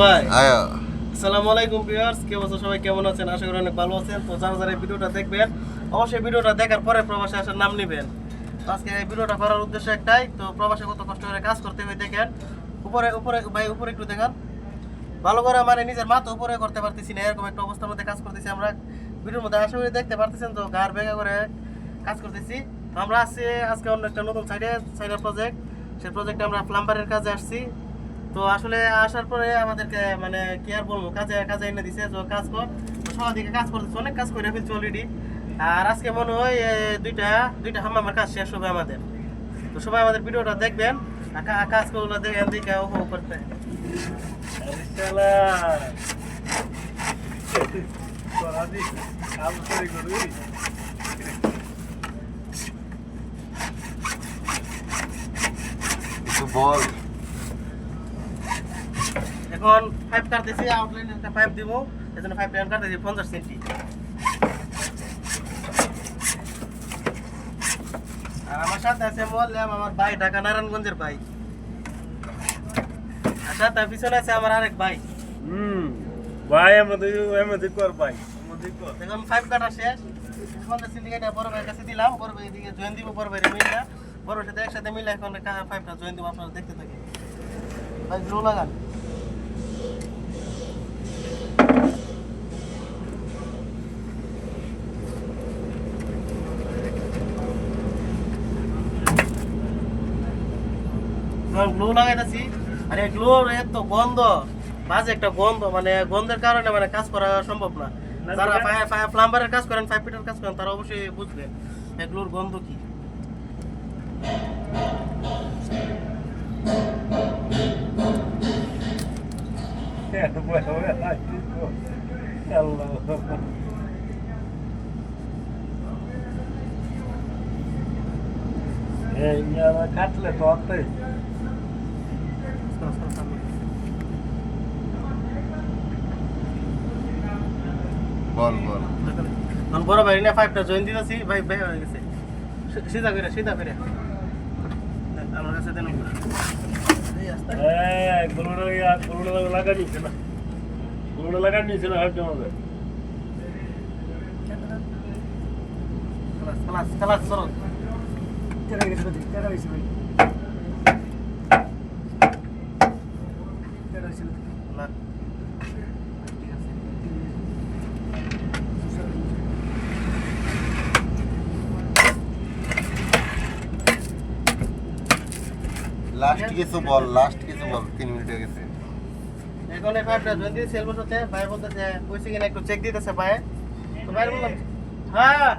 ভাই? আসসালামু আলাইকুম ভিউয়ার্স কে আছো সবাই কেমন আছেন? আশা করি অনেক ভালো আছেন। তো যারা যারা ভিডিওটা দেখবেন অবশ্যই ভিডিওটা দেখার পরে প্রবাসে আসার নাম নেবেন। আজকে এই ভিডিওটা করার উদ্দেশ্য একটাই তো প্রবাসে কত কষ্ট করে কাজ করতে হয় দেখেন। উপরে উপরে ভাই উপরে একটু দেখান। ভালো করে মানে নিজের মাথা উপরে করতে পারতেছি না এরকম একটা অবস্থার মধ্যে কাজ করতেছি আমরা। ভিডিওর মধ্যে আশা করি দেখতে পারতেছেন তো গার ভেঙে করে কাজ করতেছি। আমরা আসছি আজকে অন্য একটা নতুন সাইডে সাইডের প্রজেক্ট সেই প্রজেক্টে আমরা প্লাম্বারের কাজে আসছি। তো আসলে আসার পরে আমাদেরকে মানে কি আর বলব, কাজে কাজে এনে দিছে তো কাজ কর। তো সবার দিকে কাজ করতেছে, অনেক কাজ করে ফেলছি অলরেডি আর আজকে মনে হয় দুইটা দুইটা হাম্মামের কাজ শেষ হবে আমাদের। তো সবাই আমাদের ভিডিওটা দেখবেন। কাজগুলো দেখেন দিকে উপভোগ করতে। বল। এখন ফাইভ কাটতেছি আউটলাইন একটা ফাইভ দিব এই জন্য ফাইভ লাইন কাটতেছি পঞ্চাশ সেন্টি আর আমার সাথে আছে বললাম আমার ভাই ঢাকা নারায়ণগঞ্জের ভাই। আর সাথে পিছনে আছে আমার আরেক ভাই। হুম ভাই আমাদের কর ভাই। আমাদের কর এখন ফাইভ কাটা শেষ। পঞ্চাশ সেন্টি কেটে বড় ভাইয়ের কাছে দিলাম বড় ভাই এদিকে জয়েন দিব বড় ভাইয়ের মিলটা বড় সাথে একসাথে মিলে এখন ফাইভটা জয়েন দিব আপনারা দেখতে থাকেন। ভাই গ্লো লাগান। গ্লো লাগাইতেছি। আরে গ্লো এত গন্ধ। বাজে একটা গন্ধ মানে গন্ধের কারণে মানে কাজ করা সম্ভব না। যারা প্লাম্বারের কাজ করেন ফাইভ ফিটের কাজ করেন তারা অবশ্যই বুঝবেন এগুলোর গন্ধ কি। আল্লাহ এই বল বল এখন বড় ভাই না ফাইভটা জয়েন দিতেছি ভাই ভাই হয়ে গেছে সিধা করে সিধা করে আমার কাছে দেন একটু। এই আস্তে। হ্যাঁ গরুটা গরুটা লাগা নিচ্ছে না গরুটা লাগা নিচ্ছে না হাত জমাবে খালাস, খালাস, খালাস, সরো। না। ঠিক আছে। লাস্ট কিছু বল লাস্ট কিছু বল, তিন মিনিট হয়ে গেছে। এখন এই ভাইটা যদি সেল বসাতে ভাই বলতেছে কইছে কিনা একটু চেক দিতেছে ভাই। তো ভাই বললাম হ্যাঁ।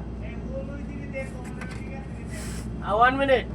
One minute